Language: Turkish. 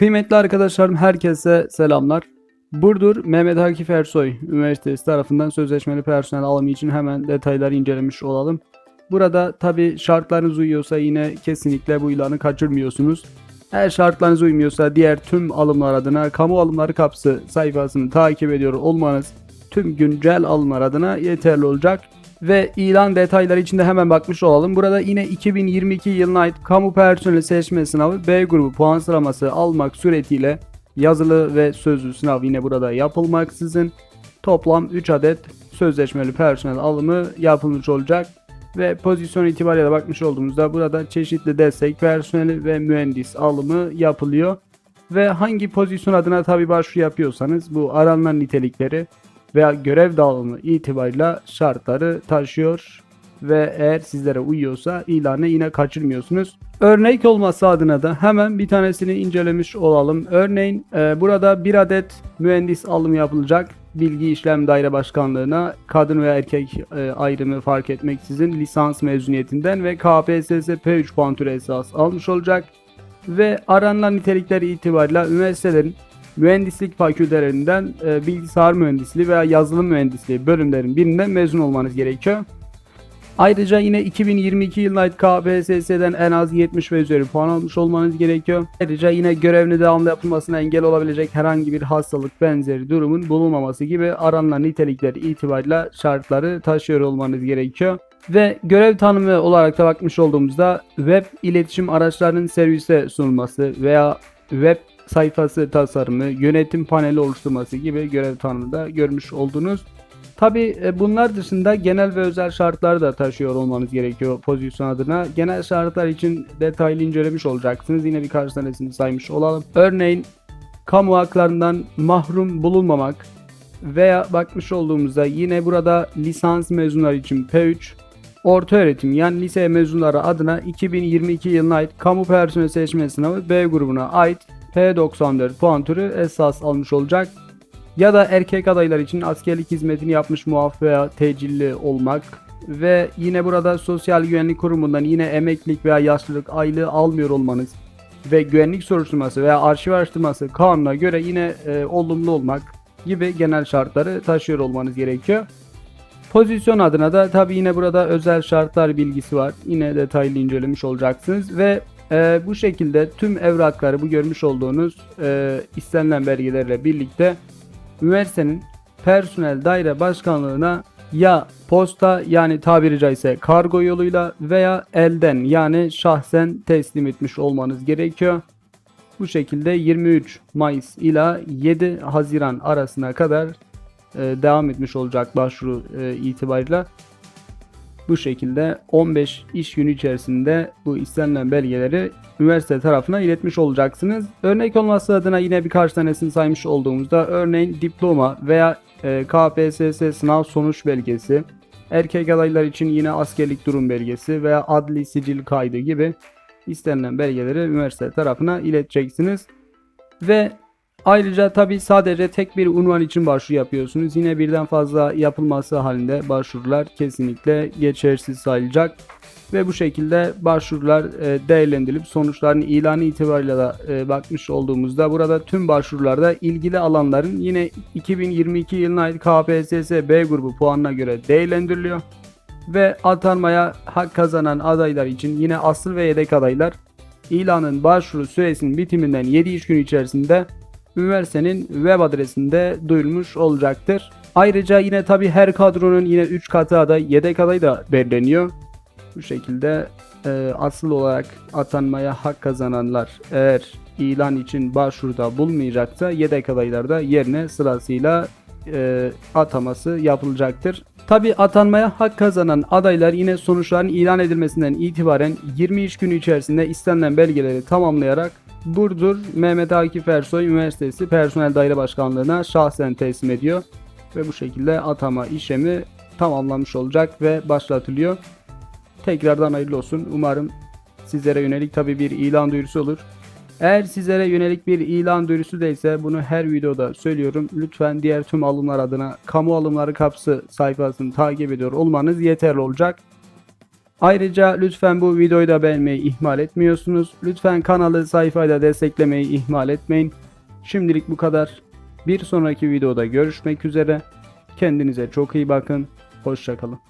Kıymetli arkadaşlarım herkese selamlar. Burdur Mehmet Akif Ersoy Üniversitesi tarafından sözleşmeli personel alımı için hemen detayları incelemiş olalım. Burada tabi şartlarınız uyuyorsa yine kesinlikle bu ilanı kaçırmıyorsunuz. Eğer şartlarınız uymuyorsa diğer tüm alımlar adına kamu alımları kapısı sayfasını takip ediyor olmanız tüm güncel alımlar adına yeterli olacak. Ve ilan detayları içinde hemen bakmış olalım. Burada yine 2022 yılına ait kamu personeli seçme sınavı B grubu puan sıralaması almak suretiyle yazılı ve sözlü sınav yine burada yapılmaksızın toplam 3 adet sözleşmeli personel alımı yapılmış olacak. Ve pozisyon itibariyle de bakmış olduğumuzda burada çeşitli destek personeli ve mühendis alımı yapılıyor. Ve hangi pozisyon adına tabi başvuru yapıyorsanız bu aranılan nitelikleri veya görev dağılımı itibariyle şartları taşıyor ve eğer sizlere uyuyorsa ilanı yine kaçırmıyorsunuz. Örnek olması adına da hemen bir tanesini incelemiş olalım. Örneğin e, burada bir adet mühendis alımı yapılacak. Bilgi İşlem Daire Başkanlığı'na kadın ve erkek e, ayrımı fark etmeksizin lisans mezuniyetinden ve KPSS P3 puan türü esas almış olacak. Ve aranılan nitelikleri itibariyle üniversitelerin mühendislik fakültelerinden e, bilgisayar mühendisliği veya yazılım mühendisliği bölümlerin birinden mezun olmanız gerekiyor. Ayrıca yine 2022 yılına ait KPSS'den en az 70 ve üzeri puan almış olmanız gerekiyor. Ayrıca yine görevini devamlı yapılmasına engel olabilecek herhangi bir hastalık benzeri durumun bulunmaması gibi aranılan nitelikler itibariyle şartları taşıyor olmanız gerekiyor. Ve görev tanımı olarak da bakmış olduğumuzda web iletişim araçlarının servise sunulması veya web sayfası tasarımı, yönetim paneli oluşturması gibi görev tanımında görmüş oldunuz. Tabi bunlar dışında genel ve özel şartları da taşıyor olmanız gerekiyor pozisyon adına. Genel şartlar için detaylı incelemiş olacaksınız. Yine birkaç tanesini saymış olalım. Örneğin kamu haklarından mahrum bulunmamak veya bakmış olduğumuzda yine burada lisans mezunları için P3, orta öğretim yani lise mezunları adına 2022 yılına ait kamu personel seçme sınavı B grubuna ait P94 puan türü esas almış olacak. Ya da erkek adaylar için askerlik hizmetini yapmış muaf veya tecilli olmak ve yine burada Sosyal Güvenlik Kurumu'ndan yine emeklilik veya yaşlılık aylığı almıyor olmanız ve güvenlik soruşturması veya arşiv araştırması kanuna göre yine e, olumlu olmak gibi genel şartları taşıyor olmanız gerekiyor. Pozisyon adına da tabi yine burada özel şartlar bilgisi var. Yine detaylı incelemiş olacaksınız ve e, bu şekilde tüm evrakları bu görmüş olduğunuz e, istenilen belgelerle birlikte üniversitenin personel daire başkanlığına ya posta yani tabiri caizse kargo yoluyla veya elden yani şahsen teslim etmiş olmanız gerekiyor. Bu şekilde 23 Mayıs ila 7 Haziran arasına kadar devam etmiş olacak başvuru e, itibariyle. Bu şekilde 15 iş günü içerisinde bu istenilen belgeleri üniversite tarafına iletmiş olacaksınız. Örnek olması adına yine birkaç tanesini saymış olduğumuzda örneğin diploma veya e, KPSS sınav sonuç belgesi, erkek adaylar için yine askerlik durum belgesi veya adli sicil kaydı gibi istenilen belgeleri üniversite tarafına ileteceksiniz. Ve Ayrıca tabi sadece tek bir unvan için başvuru yapıyorsunuz. Yine birden fazla yapılması halinde başvurular kesinlikle geçersiz sayılacak. Ve bu şekilde başvurular e, değerlendirilip sonuçların ilanı itibariyle de e, bakmış olduğumuzda burada tüm başvurularda ilgili alanların yine 2022 yılına ait KPSS B grubu puanına göre değerlendiriliyor. Ve atanmaya hak kazanan adaylar için yine asıl ve yedek adaylar ilanın başvuru süresinin bitiminden 7 iş günü içerisinde üniversitenin web adresinde duyulmuş olacaktır. Ayrıca yine tabi her kadronun yine 3 katı aday, yedek aday da belirleniyor. Bu şekilde e, asıl olarak atanmaya hak kazananlar eğer ilan için başvuruda bulmayacaksa yedek adaylar da yerine sırasıyla e, ataması yapılacaktır. Tabi atanmaya hak kazanan adaylar yine sonuçların ilan edilmesinden itibaren 20 iş günü içerisinde istenilen belgeleri tamamlayarak Burdur Mehmet Akif Ersoy Üniversitesi Personel Daire Başkanlığı'na şahsen teslim ediyor. Ve bu şekilde atama işlemi tamamlanmış olacak ve başlatılıyor. Tekrardan hayırlı olsun. Umarım sizlere yönelik tabi bir ilan duyurusu olur. Eğer sizlere yönelik bir ilan duyurusu değilse bunu her videoda söylüyorum. Lütfen diğer tüm alımlar adına kamu alımları kapısı sayfasını takip ediyor olmanız yeterli olacak. Ayrıca lütfen bu videoyu da beğenmeyi ihmal etmiyorsunuz. Lütfen kanalı sayfayı da desteklemeyi ihmal etmeyin. Şimdilik bu kadar. Bir sonraki videoda görüşmek üzere. Kendinize çok iyi bakın. Hoşçakalın.